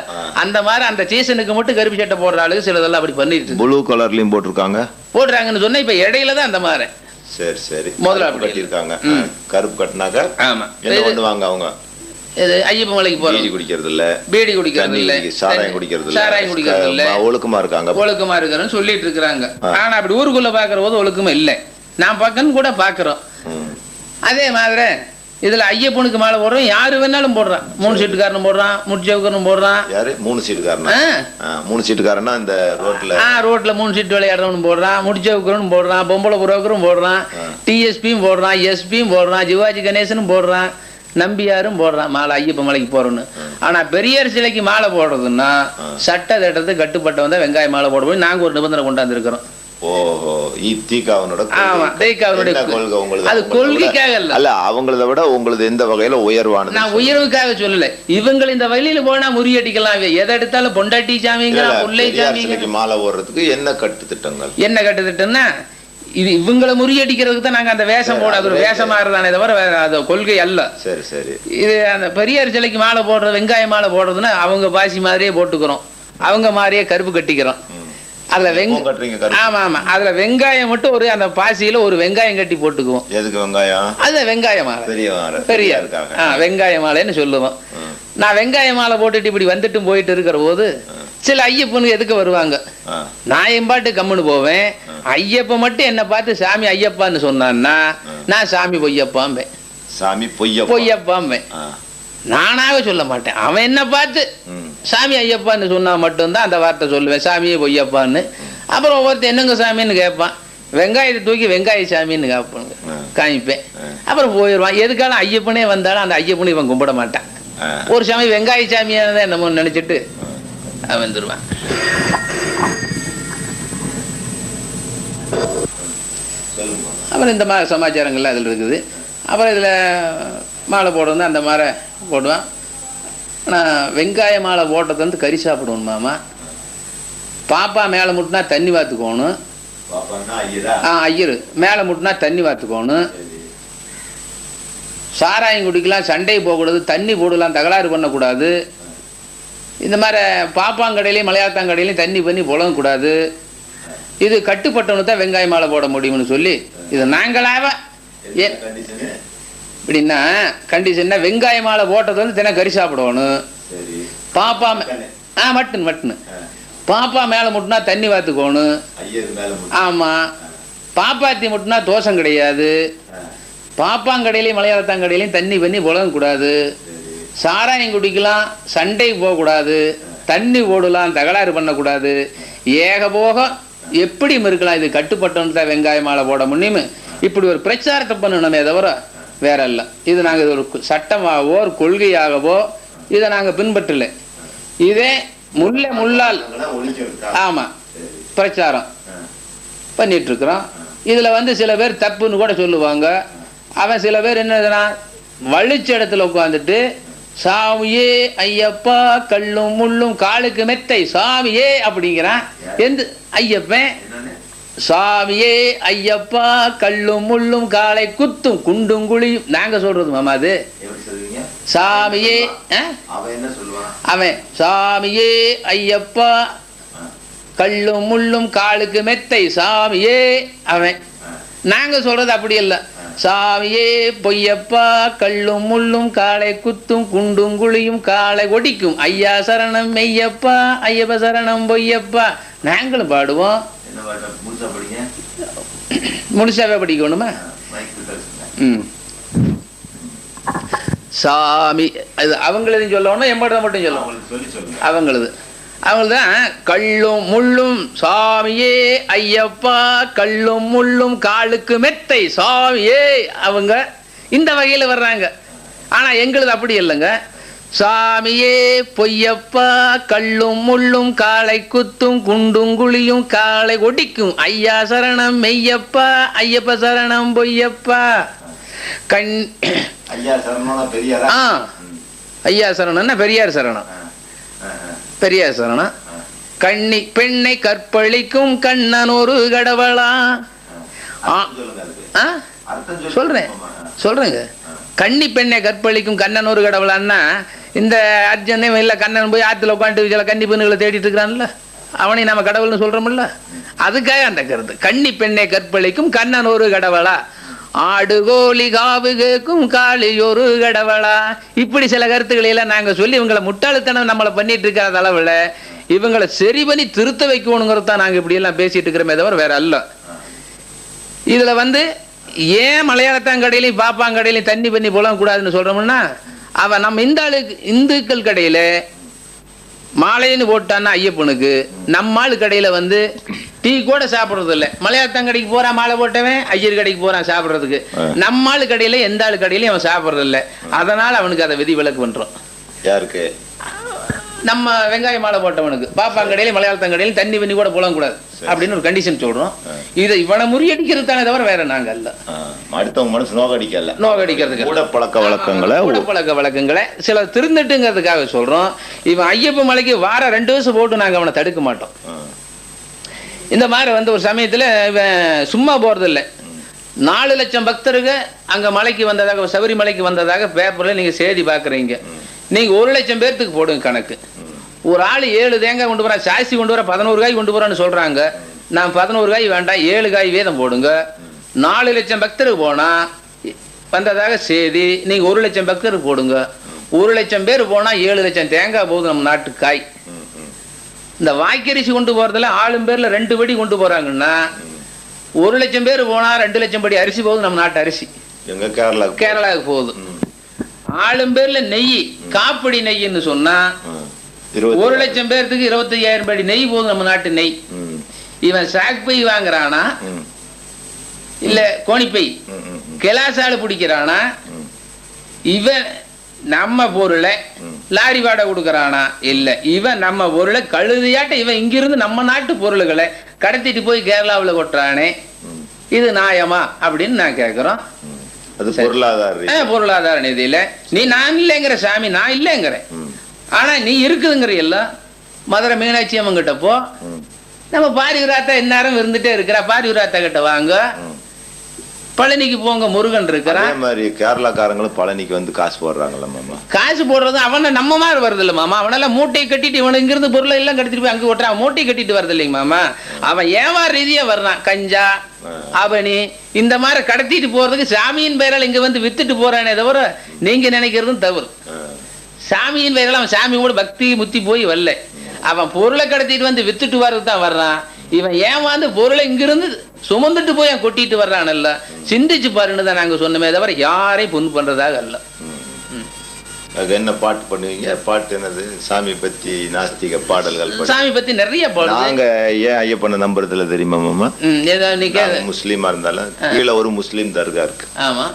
[SPEAKER 2] அந்த மாதிரி அந்த சீசனுக்கு மட்டும் கருப்பு சட்டை போடுற ஆளுக்கு சிலதெல்லாம் அப்படி பண்ணிட்டு.
[SPEAKER 1] ப்ளூ கலர்லயும் போட்டிருக்காங்க.
[SPEAKER 2] போடுறாங்கன்னு சொன்னா இப்ப இடையில தான் அந்த மாதிரி.
[SPEAKER 1] சரி சரி.
[SPEAKER 2] அப்படி
[SPEAKER 1] கட்டியிருக்காங்க. கருப்பு கட்டினாக்க
[SPEAKER 2] ஆமா.
[SPEAKER 1] என்ன பண்ணுவாங்க அவங்க?
[SPEAKER 2] இது ஐயப்ப மலைக்கு
[SPEAKER 1] பீடி
[SPEAKER 2] போறோம்
[SPEAKER 1] குடிக்கிறது இல்ல
[SPEAKER 2] பீடி குடிக்கிறது இல்ல
[SPEAKER 1] சாராயம் குடிக்கிறது இல்ல
[SPEAKER 2] சாராயம் குடிக்கிறது இல்ல
[SPEAKER 1] ஒழுக்கமா இருக்காங்க.
[SPEAKER 2] ஒழுக்கமா இருக்கிறேன்னு சொல்லிட்டு இருக்கிறாங்க. ஆனா அப்படி ஊருக்குள்ள பாக்குற போது ஒழுக்கமா இல்லை. நான் பக்கன்னு கூட பாக்குறோம். அதே மாதிரி இதுல ஐயப்பனுக்கு மாலை போடுறோம் யாரு வேணாலும் போடுறான். மூணு சீட்டுக்காரனும் போடுறான் முட்சவுக்கரனும் போடுறான்.
[SPEAKER 1] யாரு? மூணு சீட்டுக்காரனா? மூணு சீட்டுக்காரனா இந்த ரோட்ல
[SPEAKER 2] ஆ ரோட்ல மூணு சீட்டு விளையாடுறவனும் போடுறான் முடிச்சவுக்கிறவனும் போடுறான் பொம்பளை புரோக்கரும் போடுறான் டிஎஸ்பியும் போடுறான் எஸ்பியும் போடுறான் சிவாஜி கணேசனும் போடுறான் நம்பியாரும் போடுறான் மாலை ஐயப்ப மலைக்கு போறோன்னு. ஆனா பெரியார் சிலைக்கு மாலை போடுறதுன்னா சட்ட திட்டத்துக்கு கட்டுப்பட்டவன் தான் வெங்காய மாலை போட முடியும் நாங்க ஒரு நிபந்தனை கொண்டாந்து இருக்கிறோம்
[SPEAKER 1] ஓஹோ தீகாவனோட கொள்கை. உங்களுது
[SPEAKER 2] அது கொள்கைக்காக இல்ல.
[SPEAKER 1] அல்ல அவங்களத விட உங்களது எந்த வகையில உயர்வானது?
[SPEAKER 2] நான் உயர்வுக்காக சொல்லல. இவங்க இந்த வழியில போனா முறியடிக்கலாம் எதை எடுத்தாலும் பொண்டாட்டி புள்ளை
[SPEAKER 1] பெரியார்
[SPEAKER 2] சாமிங்க
[SPEAKER 1] மாலை ஓடுறதுக்கு என்ன கட்டு திட்டங்கள்
[SPEAKER 2] என்ன கட்டுத்திட்டம்னா இது இவங்களை முறியடிக்கிறதுக்கு தான் நாங்க அந்த வேஷம் போட அது ஒரு தவிர வேற அது கொள்கை அல்ல.
[SPEAKER 1] சரி சரி.
[SPEAKER 2] இது அந்த பெரியார் சிலைக்கு மாலை போடுறது வெங்காய மாலை போடுறதுன்னா அவங்க பாசி மாதிரியே போட்டுக்கிறோம். அவங்க மாதிரியே கருப்பு கட்டிக்கிறோம். அதுல வெங்க
[SPEAKER 1] எப்பவும் கட்டுறீங்க கருப்பு.
[SPEAKER 2] ஆமா ஆமா. அதுல வெங்காயம் மட்டும் ஒரு அந்த பாசியில ஒரு வெங்காயம் கட்டி போட்டுக்குவோம்.
[SPEAKER 1] எதுக்கு வெங்காயம்?
[SPEAKER 2] அது வெங்காய மாலை.
[SPEAKER 1] பெரிய
[SPEAKER 2] பெரிய. ஆ, வெங்காய மாலைன்னு சொல்லுவோம். நான் வெங்காய மாலை போட்டுட்டு இப்படி வந்துட்டும் போயிட்டு இருக்கிற போது சில ஐயப்பனுக்கு எதுக்கு வருவாங்க. நான் என் பாட்டு கம்முன்னு போவேன். ஐயப்ப மட்டும் என்ன பார்த்து சாமி ஐயப்பான்னு சொன்னான்னா நான் சாமி பொய்யப்பாம்பேன்.
[SPEAKER 1] சாமி பொய்ய
[SPEAKER 2] பொய்யப்பாம்பேன். நானாவே சொல்ல மாட்டேன். அவன் என்ன பார்த்து சாமி ஐயப்பான்னு சொன்னா மட்டும்தான் அந்த வார்த்தை சொல்லுவேன். சாமியே பொய்யப்பான்னு. அப்புறம் ஒவ்வொருத்தர் என்னங்க சாமின்னு கேட்பான். வெங்காயத்தை தூக்கி வெங்காய சாமின்னு கேட்பாங்க காமிப்பேன். அப்புறம் போயிடுவான். எதுக்காலும் ஐயப்பனே வந்தாலும் அந்த ஐயப்பனை இவன் கும்பிட மாட்டான். ஒரு சாமி வெங்காய சாமியானதான் என்னமோ நினைச்சிட்டு அவன் வந்துருவான். அப்புறம் இந்த மாதிரி சமாச்சாரங்கள்லாம் அதில் இருக்குது. அப்புறம் இதில் மாலை போடுறது அந்த மாதிரி போடுவான். ஆனால் வெங்காய மாலை போட்டது வந்து கறி சாப்பிடுவோம் மாமா. பாப்பா மேலே முட்டினா தண்ணி வாத்துக்கோணும். ஆ ஐயர். மேலே முட்டினா தண்ணி வாத்துக்கோணும். சாராயம் குடிக்கலாம் சண்டை போகக்கூடாது தண்ணி போடலாம் தகராறு பண்ணக்கூடாது. இந்த மாதிரி பாப்பாங்கடையிலையும் மலையாளத்தாங்கடையிலையும் தண்ணி பண்ணி புழங்கக்கூடாது. இது கட்டுப்பட்டவனு தான் வெங்காய மாலை போட முடியும்னு சொல்லி இது நாங்களாவ இப்படின்னா கண்டிஷன்னா வெங்காய மாலை போட்டது வந்து தினம் கறி சாப்பிடணும் பாப்பா ஆ மட்டன் மட்டன். பாப்பா மேலே முட்டினா தண்ணி வாத்துக்கோணும் ஆமாம் பாப்பாத்தி முட்டினா தோசம் கிடையாது. பாப்பாங்கடையிலையும் மலையாளத்தாங்கடையிலையும் தண்ணி பண்ணி புழங்கக்கூடாது. சாராயம் குடிக்கலாம் சண்டை போகக்கூடாது. தண்ணி ஓடலாம் தகராறு பண்ணக்கூடாது. ஏகபோகம் எப்படியும் இருக்கலாம் இது கட்டுப்பட்டவன் தான் வெங்காய மாலை போட முடியுமே? இப்படி ஒரு பிரச்சாரத்தை பண்ணணுமே தவிர வேற இல்லை இது நாங்கள் இது ஒரு சட்டமாகவோ ஒரு கொள்கையாகவோ இதை நாங்கள் பின்பற்றல. இதே முல்லை முள்ளால் ஆமாம் பிரச்சாரம் பண்ணிகிட்ருக்குறோம் இதில் வந்து சில பேர் தப்புன்னு கூட சொல்லுவாங்க. அவன் சில பேர் என்னதுன்னா வலிச்ச இடத்துல உட்காந்துட்டு சாமியே ஐயப்பா கல்லும் முள்ளும் காலுக்கு மெத்தை சாமியே அப்படிங்கிறான். எந்த ஐயப்பன். சாமியே ஐயப்பா கல்லும் முள்ளும் காலை குத்தும் குண்டும் குழியும். நாங்க சொல்றது மாமா அது. சாமியே
[SPEAKER 1] அவன்
[SPEAKER 2] சாமியே ஐயப்பா கல்லும் முள்ளும் காலுக்கு மெத்தை. சாமியே அவன். நாங்க சொல்றது அப்படி இல்ல சாமியே பொய்யப்பா கல்லும் முள்ளும் காலை குத்தும் குண்டும் குழியும் காலை ஒடிக்கும். ஐயா சரணம் மெய்யப்பா ஐயப்ப சரணம் பொய்யப்பா. நாங்களும் பாடுவோம். முழுசாவே படிக்கணுமா? ம். சாமி அது அவங்களதையும் சொல்லணும் எம்மாட்ட மட்டும் சொல்லணும். அவங்களது. அவங்கள்தான் கல்லும் முள்ளும் சாமியே ஐயப்பா கல்லும் முள்ளும் காலுக்கு மெத்தை சாமியே. அவங்க இந்த வகையில் வர்றாங்க. ஆனால் எங்களுது அப்படி இல்லைங்க. சாமியே பொய்யப்பா கல்லும் முள்ளும் காலை குத்தும் குண்டும் குழியும் காலை ஒடிக்கும். ஐயா சரணம் மெய்யப்பா ஐயப்ப சரணம் பொய்யப்பா. கண்
[SPEAKER 1] ஐயா சரணம்னா பெரியாரா?
[SPEAKER 2] ஆ ஐயா சரணம்னா பெரியார் சரணம். பெரியார் சரணம். கண்ணி பெண்ணை கற்பழிக்கும் கண்ணன் ஒரு கடவுளா. சொல்றேன். சொல்றேங்க. கன்னி பெண்ணை கற்பழிக்கும் கண்ணன் ஒரு கடவுளான்னா இந்த அர்ஜுனையும் இல்லை கண்ணன் போய் ஆற்றுல உட்காந்து சில கன்னி பெண்ணுகளை தேடிட்டு இருக்கிறான்ல. அவனை நம்ம கடவுள்னு சொல்கிறோம்ல அதுக்காக அந்த கருத்து. கன்னி பெண்ணை கற்பழிக்கும் கண்ணன் ஒரு கடவுளா. ஆடு கோழி காவு கேட்கும் காளி ஒரு கடவுளா. இப்படி சில கருத்துக்களை எல்லாம் நாங்கள் சொல்லி இவங்களை முட்டாள்தனம் நம்மளை பண்ணிட்டு இருக்கிற அளவில் இவங்களை சரி பண்ணி திருத்த வைக்கணுங்கிறது தான் நாங்கள் இப்படியெல்லாம் பேசிட்டு இருக்கிறோமே தவிர வேற அல்ல. இதில் வந்து ஏன் மலையாளத்தாங்கடையிலையும் பாப்பாங்கடையிலையும் தண்ணி பண்ணி போலாம் கூடாதுன்னு சொல்றோம்னா அவன் நம்ம இந்த ஆளுக்கு இந்துக்கள் கடையில மாலைன்னு போட்டான்னா ஐயப்பனுக்கு நம்ம ஆளு கடையில வந்து டீ கூட சாப்பிடுறது இல்ல மலையாளத்தாங்கடைக்கு போறான் மாலை போட்டவன் ஐயர் கடைக்கு போறான் சாப்பிடுறதுக்கு. நம்ம ஆளு கடையில எந்த ஆளு கடையிலையும் அவன் சாப்பிடுறது இல்ல அதனால அவனுக்கு அதை விதி விலக்கு பண்றோம்.
[SPEAKER 1] யாருக்கு?
[SPEAKER 2] நம்ம வெங்காய மாலை போட்டவனுக்கு. பாப்பாங்கடையில மலையாளத்தாங்கடையில தண்ணி பண்ணி கூட போலாம் கூடாது அப்படின்னு ஒரு கண்டிஷன் சொல்றோம். இதை இவனை முறியடிக்கிறது தானே தவிர வேற நாங்க அல்ல.
[SPEAKER 1] ஆ, அடுத்தவங்க மனசு நோகடிக்கல.
[SPEAKER 2] நோகடிக்கிறதுக்கு.
[SPEAKER 1] கூட பழக்க வழக்கங்களை
[SPEAKER 2] பழக்க வழக்கங்களை. சில திருந்துட்டுங்கிறதுக்காக சொல்றோம். இவன் ஐயப்ப மலைக்கு வார ரெண்டு வருஷம் போட்டு நாங்க அவனை தடுக்க மாட்டோம். இந்த மாதிரி வந்து ஒரு சமயத்துல இவன் சும்மா போறது இல்ல நாலு லட்சம் பக்தருங்க அங்க மலைக்கு வந்ததாக சபரிமலைக்கு வந்ததாக பேப்பர்ல நீங்க செய்தி பாக்குறீங்க நீங்க ஒரு லட்சம் பேர்த்துக்கு போடுங்க கணக்கு. ஒரு ஆள் ஏழு தேங்காய் கொண்டு போறான் சாசி கொண்டு வர பதினோரு காய் கொண்டு போறான்னு சொல்றாங்க. நான் பதினோரு காய் வேண்டாம் ஏழு காய் வேதம் போடுங்க. நாலு லட்சம் பக்தருக்கு போனா வந்ததாக செய்தி நீங்க ஒரு லட்சம் பக்தருக்கு போடுங்க. ஒரு லட்சம் பேர் போனா ஏழு லட்சம் தேங்காய் போகுது நம்ம நாட்டு காய். இந்த வாய்க்கரிசி கொண்டு போறதுல ஆளும் பேர்ல ரெண்டு படி கொண்டு போறாங்கன்னா ஒரு லட்சம் பேர் போனா ரெண்டு லட்சம் படி அரிசி போகுது நம்ம நாட்டு அரிசி.
[SPEAKER 1] எங்க கேரளா
[SPEAKER 2] கேரளாவுக்கு போகுது. ஆளும் பேர்ல நெய் காப்படி நெய்ன்னு சொன்னா.
[SPEAKER 1] இருபத்தி
[SPEAKER 2] ஒரு லட்சம் பேர்த்துக்கு இருபத்தையாயிரம் படி நெய் போகுது நம்ம நாட்டு நெய். இவன் சாக் பை வாங்குறானா? இல்ல கோணிப்பை. கிளாசால பிடிக்கிறானா. இவன் நம்ம பொருளை. லாரி வாடகை கொடுக்கறானா? இல்ல. இவன் நம்ம பொருளை கழுதியாட்ட இவன் இங்கிருந்து நம்ம நாட்டு பொருள்களை கடத்திட்டு போய் கேரளாவுல கொட்டுறானே. இது நியாயமா? அப்படின்னு நான் கேட்கிறோம்.
[SPEAKER 1] அது பொருளாதார.
[SPEAKER 2] பொருளாதார நிதியில நீ நான் இல்லைங்கிற சாமி நான் இல்லைங்கிறேன் ஆனா நீ இருக்குதுங்கிற எல்லாம் மதுரை மீனாட்சி அம்மன் கிட்ட போ. நம்ம பாரிவிராத்தா இந்நேரம் இருந்துட்டே இருக்கிறா பாரிவிராத்தா கிட்ட வாங்க. பழனிக்கு போங்க முருகன் இருக்கிறான்
[SPEAKER 1] அதே மாதிரி கேரளாக்காரங்களும் பழனிக்கு வந்து காசு போடுறாங்கல்ல மாமா.
[SPEAKER 2] காசு போடுறது அவனை நம்ம மாதிரி வருது இல்ல மாமா. அவனெல்லாம் மூட்டையை கட்டிட்டு இவன் இங்கிருந்து பொருளை எல்லாம் கடத்திட்டு போய் அங்க ஓட்டுறான். மூட்டையை கட்டிட்டு வருது இல்லைங்க மாமா. அவன் ஏவார ரீதியா வர்றான். கஞ்சா அவனி இந்த மாதிரி கடத்திட்டு போறதுக்கு சாமியின் பெயரால் இங்க வந்து வித்துட்டு போறானே தவிர நீங்க நினைக்கிறதும் தவறு. சாமியின் பெயரால் அவன் சாமியோட பக்தி முத்தி போய் வரல. அவன் பொருளை கடத்திட்டு வந்து வித்துட்டு வர்றது தான் வர்றான். இவன் ஏமாந்து பொருளை இங்கிருந்து சுமந்துட்டு போய் கொட்டிட்டு வர்றான்ல சிந்திச்சு பாருன்னு தான் நாங்க சொன்னமே தவிர யாரையும் புண் பண்றதாக அல்ல.
[SPEAKER 1] அதுக்கு என்ன பாட்டு பண்ணுவீங்க? பாட்டு என்னது? சாமி பத்தி நாஸ்திக பாடல்கள் பாடு-
[SPEAKER 2] சாமி பத்தி நிறைய பாடுது.
[SPEAKER 1] நாங்க ஏன் ஐயப்பனை நம்புறதுல தெரியுமா மாமா? முஸ்லீமா இருந்தாலும் கீழே ஒரு முஸ்லீம் தர்கா இருக்கு.
[SPEAKER 2] ஆமா.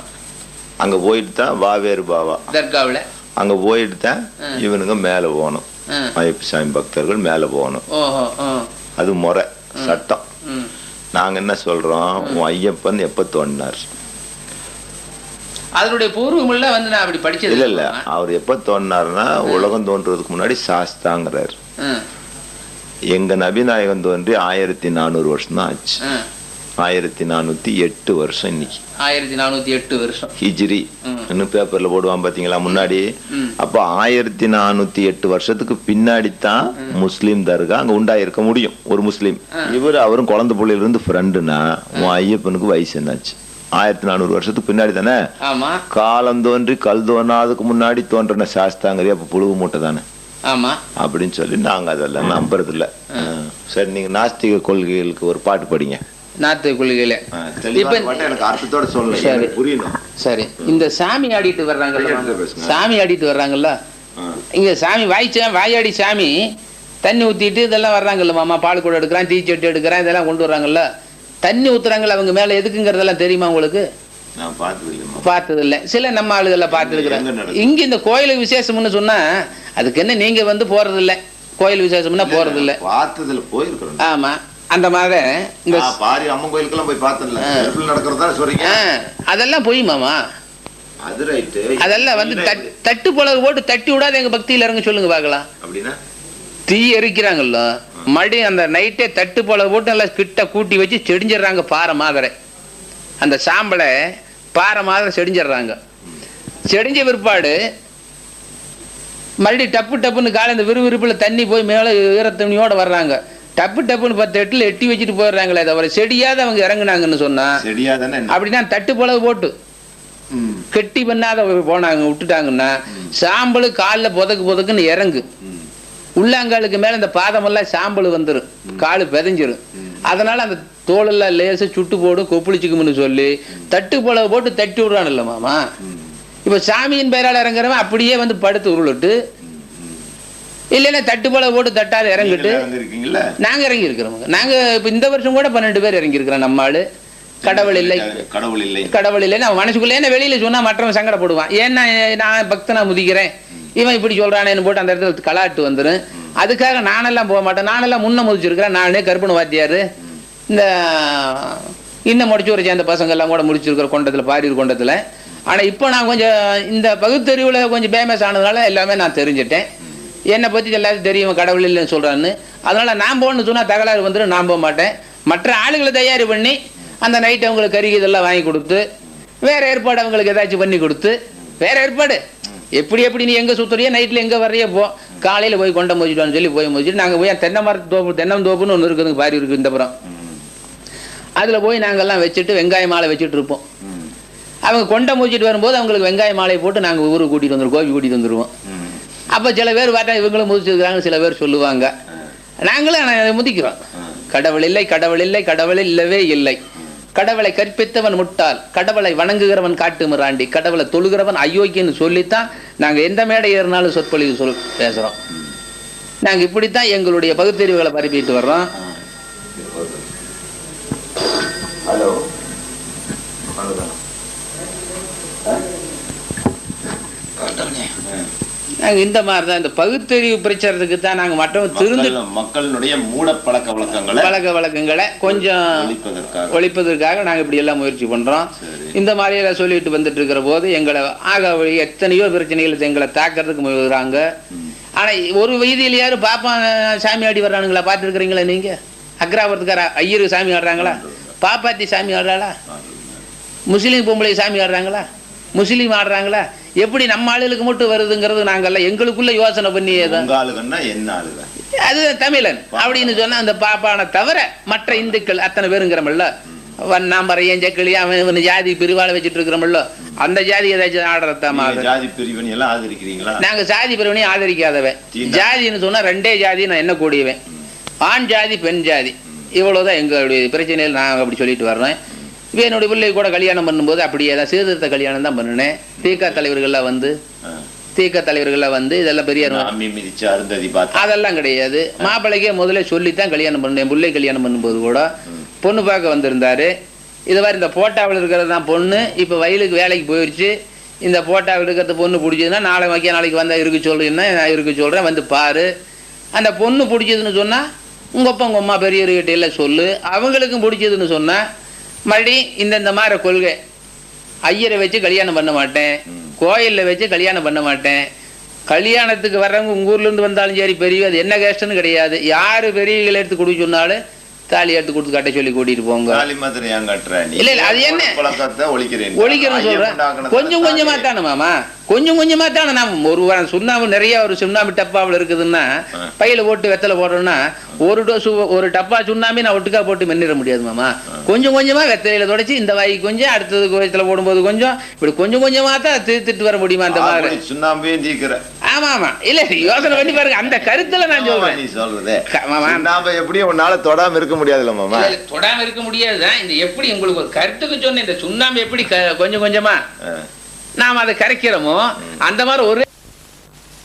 [SPEAKER 1] அங்க போயிட்டு தான் வாவேறு பாவா.
[SPEAKER 2] தர்காவுல?
[SPEAKER 1] அங்க போயிட்டு தான் இவனுங்க மேல போகணும். ஐயப்ப சாமி பக்தர்கள் மேல போகணும். அது முறை. சட்டம். நாங்க என்ன சொல்றோம்? உன் ஐயப்பன் எப்ப தோண்டினார்
[SPEAKER 2] அதனுடைய பூர்வங்கள்ல வந்து நான் அப்படி படிச்சது.
[SPEAKER 1] இல்ல இல்ல. அவர் எப்ப தோன்றாருன்னா உலகம் தோன்றதுக்கு முன்னாடி சாஸ்தாங்கிறார். எங்க நபிநாயகம் தோன்றி ஆயிரத்தி நானூறு வருஷம் தான் ஆச்சு. ஆயிரத்தி நானூத்தி எட்டு வருஷம் இன்னைக்கு.
[SPEAKER 2] ஆயிரத்தி நானூத்தி எட்டு வருஷம்.
[SPEAKER 1] ஹிஜ்ரி. இன்னும் பேப்பர்ல போடுவான் பாத்தீங்களா முன்னாடி. அப்போ ஆயிரத்தி நானூத்தி எட்டு வருஷத்துக்கு பின்னாடி தான் முஸ்லீம் தர்கா அங்க உண்டாயிருக்க முடியும் ஒரு முஸ்லீம். இவர் அவரும் குழந்தை பிள்ளையில இருந்து ஃப்ரெண்டுனா உன் ஐயப்பனுக்கு வயசு என்னாச்சு? ஆயிரத்தி நானூறு வருஷத்துக்கு பின்னாடி தானே?
[SPEAKER 2] ஆமா.
[SPEAKER 1] காலம் தோன்றி கல் தோன்றாதுக்கு முன்னாடி தோன்றின சாஸ்தாங்கரி அப்ப புழுவு மூட்டை தானே?
[SPEAKER 2] ஆமா.
[SPEAKER 1] அப்படின்னு சொல்லி நாங்க அதெல்லாம் நம்புறது இல்ல சரி நீங்க நாஸ்திக கொள்கைகளுக்கு ஒரு பாட்டு படிங்க.
[SPEAKER 2] நாத்து கொள்கையில. இப்ப- சரி. சரி. இந்த சாமி ஆடிட்டு வர்றாங்கல்ல. சாமி ஆடிட்டு வர்றாங்கல்ல. இங்க சாமி வாய்ச்சா வாயாடி சாமி தண்ணி ஊத்திட்டு இதெல்லாம் வர்றாங்கல்ல மாமா பால் கூட எடுக்கிறான் தீச்சட்டி எடுக்கிறான் இதெல்லாம் கொண்டு வர்றாங்கல்ல? தண்ணி ஊத்துறாங்கல்ல அவங்க மேல எதுக்குங்கிறதெல்லாம் தெரியுமா உங்களுக்கு?
[SPEAKER 1] பார்த்தது
[SPEAKER 2] இல்ல சில நம்ம ஆளுகளை பார்த்துருக்குறாங்க? இங்க இந்த கோயிலுக்கு விசேஷம்னு சொன்னா அதுக்கு என்ன நீங்க வந்து போறது இல்ல கோயில் விசேஷம்னா போறது இல்ல
[SPEAKER 1] பார்த்ததுல போயிருக்கிறோம்
[SPEAKER 2] ஆமா. அந்த மாதிரி இந்த
[SPEAKER 1] பாரி அம்மன் கோயிலுக்கெல்லாம் போய் நெருப்புல நடக்கிறதா சொல்றீங்க?
[SPEAKER 2] அதெல்லாம் பொய் மாமா.
[SPEAKER 1] அது ரைட்டு.
[SPEAKER 2] அதெல்லாம் வந்து தட்- தட்டு புலவு போட்டு தட்டி விடாத எங்க பக்தியில இறங்க சொல்லுங்க பார்க்கலாம்.
[SPEAKER 1] அப்படின்னா?
[SPEAKER 2] தீ எரிக்கிறாங்கல்ல மறுபடியும் அந்த நைட்டே தட்டு புலவு போட்டு நல்லா கிட்ட கூட்டி வச்சு செடிஞ்சிடுறாங்க பாறை மாதிரி. அந்த சாம்பலை பாறை மாதிரி செடிஞ்சிடுறாங்க. செடிஞ்ச பிற்பாடு மறுபடியும் டப்பு டப்புன்னு காலை இந்த விறுவிறுப்பில் தண்ணி போய் மேலே ஈரத்தண்ணியோட வர்றாங்க. டப்பு டப்புன்னு பத்து எட்டில் எட்டி வச்சுட்டு போயிடுறாங்களே தவிர செடியாத அவங்க இறங்குனாங்கன்னு சொன்னா அப்படின்னா தட்டு புலவு போட்டு கெட்டி பண்ணாத போனாங்க விட்டுட்டாங்கன்னா சாம்பல் காலில் புதக்கு புதக்குன்னு இறங்கு. உள்ளாங்காலுக்கு மேல இந்த பாதமெல்லாம் சாம்பல் வந்துடும் காலு பிதஞ்சிரும். அதனால அந்த தோலெல்லாம் லேசா சுட்டு போடும் கொப்புளிச்சுக்கும்னு சொல்லி தட்டு புலவு போட்டு தட்டி விடுறான்ல மாமா. இப்ப சாமியின் பெயரால் இறங்குறவன் அப்படியே வந்து படுத்து உருளுட்டு இல்லைன்னா தட்டு புலவு போட்டு தட்டாத இறங்கிட்டு. நாங்க இறங்கி இருக்கிறோம் நாங்க இப்ப இந்த வருஷம் கூட பன்னெண்டு பேர் இறங்கி இருக்கிறோம் நம்ம ஆளு. கடவுள் இல்லை.
[SPEAKER 1] கடவுள் இல்லை.
[SPEAKER 2] கடவுள் இல்லைன்னு அவன் மனசுக்குள்ளே என்ன வெளியில சொன்னா மற்றவன் சங்கடப்படுவான். ஏன்னா நான் பக்தனா முதிக்கிறேன். இவன் இப்படி சொல்றானேன்னு போட்டு அந்த இடத்துல கலாட்டு வந்துடும் அதுக்காக நானெல்லாம் போக மாட்டேன். நானெல்லாம் முன்ன முதிச்சிருக்கிறேன். நானே கருப்பணு வாத்தியாரு. இந்த இன்னும் முடிச்சு ஒரு சேர்ந்த பசங்க எல்லாம் கூட முடிச்சிருக்கிற கொண்டத்துல பாரியூர் கொண்டத்துல. ஆனா இப்போ நான் கொஞ்சம் இந்த பகுத்தறிவுல கொஞ்சம் ஃபேமஸ் ஆனதுனால எல்லாமே நான் தெரிஞ்சுட்டேன். என்னை பத்தி எல்லாத்தையும் தெரியும் கடவுள் இல்லைன்னு சொல்றான்னு. அதனால நான் போகணும்னு சொன்னா தகராறு வந்துடும் நான் போக மாட்டேன். மற்ற ஆளுகளை தயாரி பண்ணி அந்த நைட் அவங்களுக்கு கறி இதெல்லாம் வாங்கி கொடுத்து வேற ஏற்பாடு அவங்களுக்கு ஏதாச்சும் பண்ணி கொடுத்து வேற ஏற்பாடு. எப்படி எப்படி நீ எங்க சுத்துறியோ நைட்ல எங்க வர்றியோ போ. காலையில போய் கொண்ட மோச்சிட்டோம்னு சொல்லி போய் மோச்சிட்டு நாங்க போய் தென்னை மரத்து தோப்பு தென்னம் தோப்புன்னு ஒன்று இருக்குதுங்க பாரி இருக்கு இந்த புறம். அதுல போய் நாங்கெல்லாம் வச்சுட்டு வெங்காய மாலை வச்சுட்டு இருப்போம். அவங்க கொண்ட மூச்சிட்டு வரும்போது அவங்களுக்கு வெங்காய மாலையை போட்டு நாங்க ஊருக்கு கூட்டிட்டு வந்துருவோம் கோபி கூட்டிட்டு வந்துருவோம். அப்ப சில பேர் பார்த்தா இவங்களும் முதிச்சிருக்கிறாங்க சில பேர் சொல்லுவாங்க. நாங்களும் முதிக்கிறோம். கடவுள் இல்லை கடவுள் இல்லை கடவுள் இல்லவே இல்லை. கடவுளை கற்பித்தவன் முட்டாள் கடவுளை வணங்குகிறவன் காட்டு மிராண்டி கடவுளை தொழுகிறவன் அயோக்கியன்னு சொல்லித்தான் நாங்க எந்த மேடை ஏறினாலும் சொற்பொழிவு சொல் பேசுறோம். நாங்க இப்படித்தான் எங்களுடைய பகுத்தறிவுகளை பரப்பிட்டு வர்றோம்.
[SPEAKER 1] ஹலோ.
[SPEAKER 2] நாங்க இந்த மாதிரி தான் இந்த பகுத்தறிவு பிரச்சாரத்துக்கு தான் நாங்க மற்றவங்க திருந்து
[SPEAKER 1] மக்களுடைய மூட பழக்க வழக்கங்களை
[SPEAKER 2] பழக்க வழக்கங்களை கொஞ்சம்
[SPEAKER 1] ஒழிப்பதற்காக.
[SPEAKER 2] ஒழிப்பதற்காக நாங்க இப்படி எல்லாம் முயற்சி பண்றோம்.
[SPEAKER 1] சரி.
[SPEAKER 2] இந்த மாதிரி எல்லாம் சொல்லிட்டு வந்துட்டு இருக்கிற போது எங்களை ஆக வழி எத்தனையோ பிரச்சனைகள் எங்களை தாக்கிறதுக்கு முயல்கிறாங்க ஆனா ஒரு வீதியிலையாரு பாப்பான் சாமி ஆடி வர்றானுங்களா? பார்த்துருக்குறீங்களா நீங்க? அக்ராபத்துக்கார ஐயரு சாமி ஆடுறாங்களா? பாப்பாத்தி சாமி ஆடுறாளா? முஸ்லீம் பொம்பளை சாமி ஆடுறாங்களா? முஸ்லீம் ஆடுறாங்களா? எப்படி நம்ம ஆளுகளுக்கு மட்டும் வருதுங்கிறது நாங்கெல்லாம் எங்களுக்குள்ள யோசனை பண்ணி
[SPEAKER 1] என்ன ஆளுக.
[SPEAKER 2] அது தமிழன். அப்படின்னு சொன்னா அந்த பாப்பானை தவிர மற்ற இந்துக்கள் அத்தனை பேருங்கிறமல்ல வண்ணாம்பரையன் ஜக்கிளி அவன் ஜாதி பிரிவாளை வச்சுட்டு இருக்கிறோம்ல அந்த ஜாதி ஏதாச்சும் ஆடுறதாமா
[SPEAKER 1] ஜாதி பிரிவினை எல்லாம் ஆதரிக்கிறீங்களா?
[SPEAKER 2] நாங்க சாதி பிரிவினையும் ஆதரிக்காதவன். ஜாதின்னு சொன்னா ரெண்டே ஜாதி நான் என்ன கூடியவன்? ஆண் ஜாதி பெண் ஜாதி. இவ்வளவுதான் எங்களுடைய பிரச்சனையில் நான் அப்படி சொல்லிட்டு வர்றேன் என்னுடைய பிள்ளை கூட கல்யாணம் பண்ணும்போது அப்படியே தான் சீர்திருத்த கல்யாணம் தான் பண்ணினேன். தீகா தலைவர்கள்லாம் வந்து
[SPEAKER 1] ஆ.
[SPEAKER 2] தீகா தலைவர்கள்லாம் வந்து இதெல்லாம் பெரிய அதெல்லாம் கிடையாது. மாப்பிள்ளைக்கே முதல்ல சொல்லித்தான் கல்யாணம் பண்ணேன் பிள்ளை கல்யாணம் பண்ணும்போது கூட. பொண்ணு பார்க்க வந்திருந்தாரு. இது மாதிரி இந்த போட்டாவில் இருக்கிறது தான் பொண்ணு. இப்போ வயலுக்கு வேலைக்கு போயிடுச்சு இந்த போட்டாவில் இருக்கிறது பொண்ணு பிடிச்சதுன்னா நாளை வைக்க நாளைக்கு வந்தால் இருக்க சொல்றீங்கன்னா நான் இருக்க சொல்கிறேன் வந்து பாரு. அந்த பொண்ணு பிடிச்சதுன்னு சொன்னால் உங்கள் அப்பா உங்கள் அம்மா பெரியவர்கிட்ட எல்லாம் சொல்லு. அவங்களுக்கும் பிடிச்சதுன்னு சொன்னால் மறுபடி இந்த இந்த மாதிரி கொள்கை. ஐயரை வச்சு கல்யாணம் பண்ண மாட்டேன். கோயில்ல வச்சு கல்யாணம் பண்ண மாட்டேன். கல்யாணத்துக்கு வர்றவங்க உங்க ஊர்ல இருந்து வந்தாலும் சரி பெரிய அது என்ன கஷ்டம்னு கிடையாது. யாரு பெரியவங்களை எடுத்து கொடுக்க சொன்னாலும் தாலி எடுத்து கொடுத்து கட்ட சொல்லி கூட்டிட்டு போங்க. இல்ல, இல்ல, அது என்ன?
[SPEAKER 1] ஒழிக்கிறேன்.
[SPEAKER 2] ஒழிக்கிறேன்னு சொல்றேன். கொஞ்சம் கொஞ்சமா தானே மாமா? கொஞ்சம் கொஞ்சமா தானே நாம் ஒரு வாரம் சுண்ணாம்பு நிறைய ஒரு சுண்ணாம்பு டப்பாவில் இருக்குதுன்னா பையில போட்டு வெத்தலை போடுறோம்னா ஒரு டோஸ் ஒரு டப்பா சுண்ணாம்பே நான் ஒட்டுக்கா போட்டு மென்னிட முடியாது மாமா. கொஞ்சம் கொஞ்சமா வெத்தலையில தொடச்சி இந்த வாய்க்கு கொஞ்சம் அடுத்தது வெத்தலை போடும்போது கொஞ்சம் இப்படி கொஞ்சம் கொஞ்சமா தான் தீர்த்துட்டு வர முடியுமா அந்த மாதிரி?
[SPEAKER 1] சுண்ணாம்பையும் தீக்கிற.
[SPEAKER 2] ஆமா ஆமா. இல்ல யோசனை பண்ணி பாருங்க. அந்த கருத்துல நான் சொல்றேன்.
[SPEAKER 1] நீ சொல்றதே. சுண்ணாம்பை எப்படியும் உன்னால தொடாம இருக்க முடியாதுல்ல மாமா.
[SPEAKER 2] இல்ல, இல்ல, தொடாம இருக்க முடியாதுதான். இந்த எப்படி உங்களுக்கு ஒரு கருத்துக்கு சொன்ன இந்த சுண்ணாம்பு எப்படி கொஞ்சம் கொஞ்சமா. நாம் அதை கரைக்கிறோமோ அந்த மாதிரி ஒரே